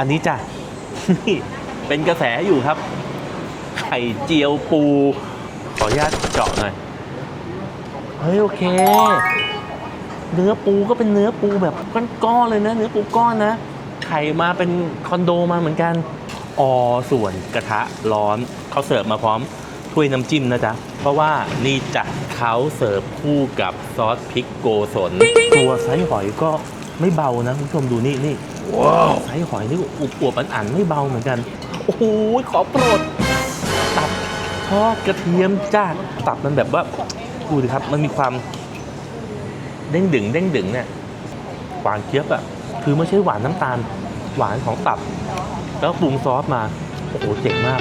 อันนี้จ้ะนี่เป็นกระแสอยู่ครับ ไข่เจียวปู ขออนุญาตเจาะหน่อย เฮ้ยโอเค เนื้อปูก็เป็นเนื้อปูแบบก้อนๆเลยนะ เนื้อปูก้อนนะ ไข่มาเป็นคอนโดมาเหมือนกัน ออส่วนกระทะร้อนเขาเสิร์ฟมาพร้อมถ้วยน้ำจิ้มนะจ๊ะ เพราะว่านี่จะเขาเสิร์ฟคู่กับซอสพริกโกสน ตัวไซส์หอยก็ ไม่เบานะคุณผู้ชมดูนี่นี่ว้าวไซส์หอยนี่อุบอวบๆอันๆไม่เบาเหมือนกัน โอ้โหขอโปรด ตับทอดกระเทียมจ้าตับมันแบบว่าดูดิครับ มันมีความ เด้งดึงเด้งดึงเนี่ยหวานเจี๊ยบอะคือไม่ใช่หวานน้ำตาล หวานของตับ แล้วปรุงซอสมา โอ้โหเจ๋งมาก